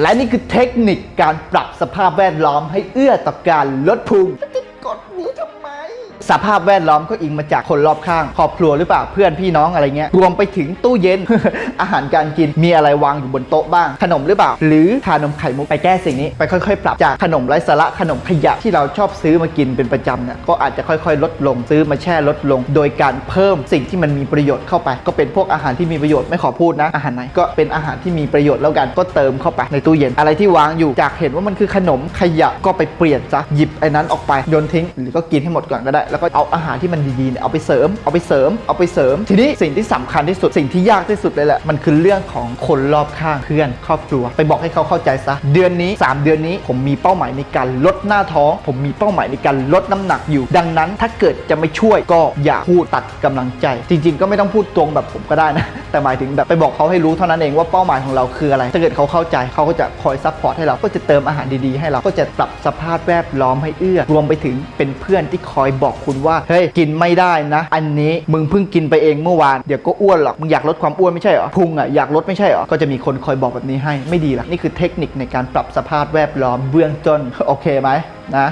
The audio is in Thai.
และนี่คือเทคนิคการปรับสภาพแวดล้อมให้เอื้อต่อการลดพุงกดนี้ทำ สภาพแวดล้อมก็อิงมาจากคนรอบข้างครอบครัวหรือเปล่าเพื่อนพี่น้องอะไรเงี้ยรวมไปถึงตู้เย็น อาหารการกินมีอะไรวางอยู่บนโต๊ะบ้าง ขนมหรือเปล่า หรือทานมไข่มุกไปแก้สิ่งนี้ไปค่อยๆ ปรับจากขนมไร้สาระขนมขยะที่เราชอบซื้อมากินเป็นประจำเนี่ยก็อาจจะค่อยๆ ลดลงซื้อมาแช่ลดลง โดยการเพิ่มสิ่งที่มันมีประโยชน์เข้าไป ก็เป็นพวกอาหารที่มีประโยชน์ไม่ขอพูดนะอาหารไหนก็เป็นอาหารที่มีประโยชน์แล้วกันก็เติมเข้าไปในตู้เย็นอะไรที่วางอยู่จากเห็นว่ามันคือขนมขยะก็ไปเปลี่ยนซะหยิบไอ้นั้นออกไปโยนทิ้งหรือก็กินให้หมดก่อนก็ได้แล้วก็เอาอาหารที่มันดีๆเนี่ยเอาไปเสริม เอาไปเสริม เอาไปเสริม ทีนี้สิ่งที่สำคัญที่สุดสิ่งที่ยากที่สุดเลยแหละมันคือเรื่องของคนรอบข้างเพื่อนครอบครัว ไปบอกให้เขาเข้าใจซะเดือนนี้ 3 เดือนนี้ผมมีเป้าหมายในการลดหน้าท้อง ผมมีเป้าหมายในการลดน้ำหนักอยู่ ดังนั้นถ้าเกิดจะไม่ช่วยก็อย่าพูดตัดกำลังใจ จริง ๆ ก็ไม่ต้องพูดตรงแบบผมก็ได้นะ แต่หมายถึงแบบไปบอกเขาให้รู้เท่านั้นเองว่าเป้าหมายของเราคืออะไร ถ้าเกิดเขาเข้าใจเขาก็จะคอยซัพพอร์ตให้เรา ก็จะเติมอาหารดีๆให้เรา ก็จะปรับสภาพแวดล้อมให้เอื้อ รวมไปถึงเป็นเพื่อนที่คอยบอกคุณว่า เฮ้ย กินไม่ได้นะ อันนี้มึงเพิ่งกินไปเองเมื่อวาน เดี๋ยวก็อ้วนหรอก มึงอยากลดความอ้วนไม่ใช่หรอ พุงอะอยากลดไม่ใช่หรอ ก็จะมีคนคอยบอกแบบนี้ให้ ไม่ดีหรอก นี่คือเทคนิคในการปรับสภาพแวดล้อมเบื้องต้น โอเคไหมนะ